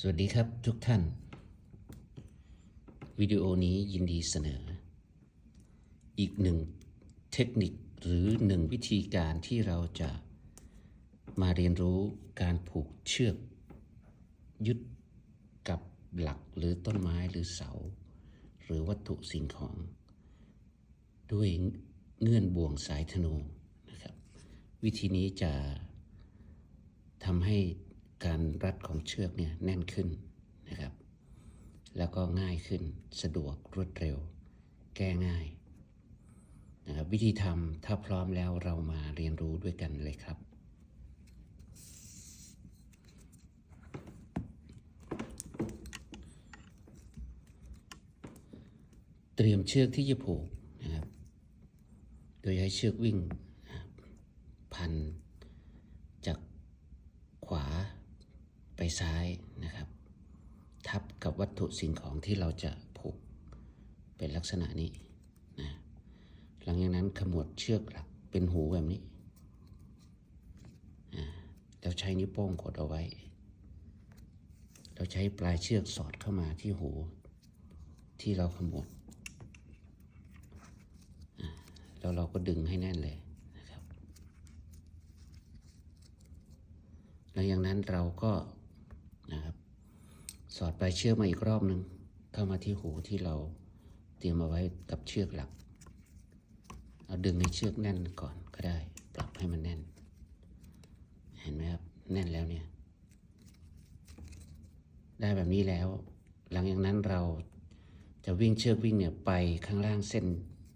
สวัสดีครับทุกท่าน วิดีโอนี้ยินดีเสนอ อีกหนึ่งเทคนิคหรือหนึ่งวิธีการที่เราจะมาเรียนรู้การผูกเชือก ยึดกับหลักหรือต้นไม้หรือเสา หรือวัตถุสิ่งของ ด้วยเงื่อนบ่วงสายธนูนะครับ วิธีนี้จะทำให้ การรัดของเชือกเนี่ยแน่นขึ้นนะครับ แล้วก็ง่ายขึ้นสะดวกรวดเร็ว แก้ง่ายนะครับวิธีทำถ้าพร้อมแล้วเรามาเรียนรู้ด้วยกันเลยครับ เตรียมเชือกที่จะผูกนะครับ โดยใช้เชือกวิ่งพันจากขวา ไปซ้ายนะครับ ทับกับวัตถุสิ่งของที่เราจะผูกเป็นลักษณะนี้นะหลังจากนั้นขมวดเชือกหลักเป็นหูแบบนี้อ่าแล้วใช้นิ้วโป้งกดเอาไว้ เราใช้ปลายเชือกสอดเข้ามาที่หูที่เราขมวดแล้วเราก็ดึงให้แน่นเลยนะครับหลังจากนั้นเราก็ สอดปลายเชือกมาอีกรอบหนึ่งเข้ามาที่หูที่เราเตรียมเอาไว้กับเชือกหลัก เอาดึงให้เชือกแน่นก่อนก็ได้ ปรับให้มันแน่น เห็นไหมครับ แน่นแล้วเนี่ย ได้แบบนี้แล้ว หลังจากนั้นเราจะวิ่งเชือกวิ่งเนี่ยไปข้างล่างเส้น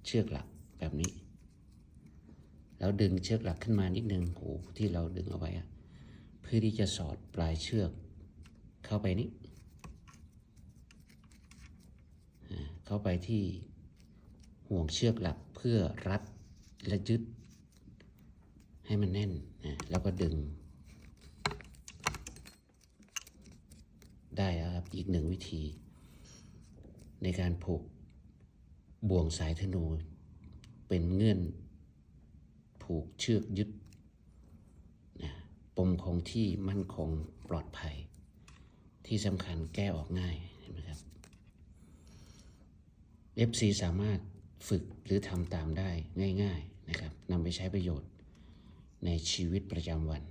เชือกหลักแบบนี้ แล้วดึงเชือกหลักขึ้นมานิดนึงหูที่เราดึงเอาไว้เพื่อที่จะสอดปลายเชือกเข้าไปนี้อ่า เข้าไปที่ห่วงเชือกหลักเพื่อรัดและยึด ให้มันแน่นนะแล้วก็ดึง ได้แล้วครับอีกหนึ่งวิธี ในการผูกบ่วงสายธนูเป็นเงื่อนผูกเชือกยึดนะปมคงที่มั่นคงปลอดภัย ที่สำคัญแก้ออกง่ายเห็นไหมครับ FC สามารถฝึกหรือทำตามได้ง่าย ๆนะครับนำไปใช้ประโยชน์ในชีวิตประจำวัน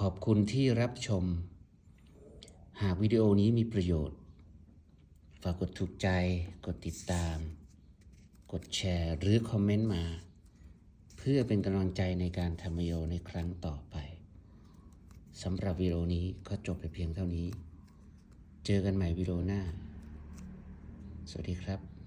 ขอบคุณที่รับชม หากวิดีโอนี้มีประโยชน์ ฝากกดถูกใจ กดติดตาม กดแชร์ หรือคอมเมนต์มา เพื่อเป็นกำลังใจในการทำวิดีโอในครั้งต่อไปสำหรับวิดีโอนี้ก็จบไปเพียงเท่านี้ เจอกันใหม่วิดีโอหน้า สวัสดีครับ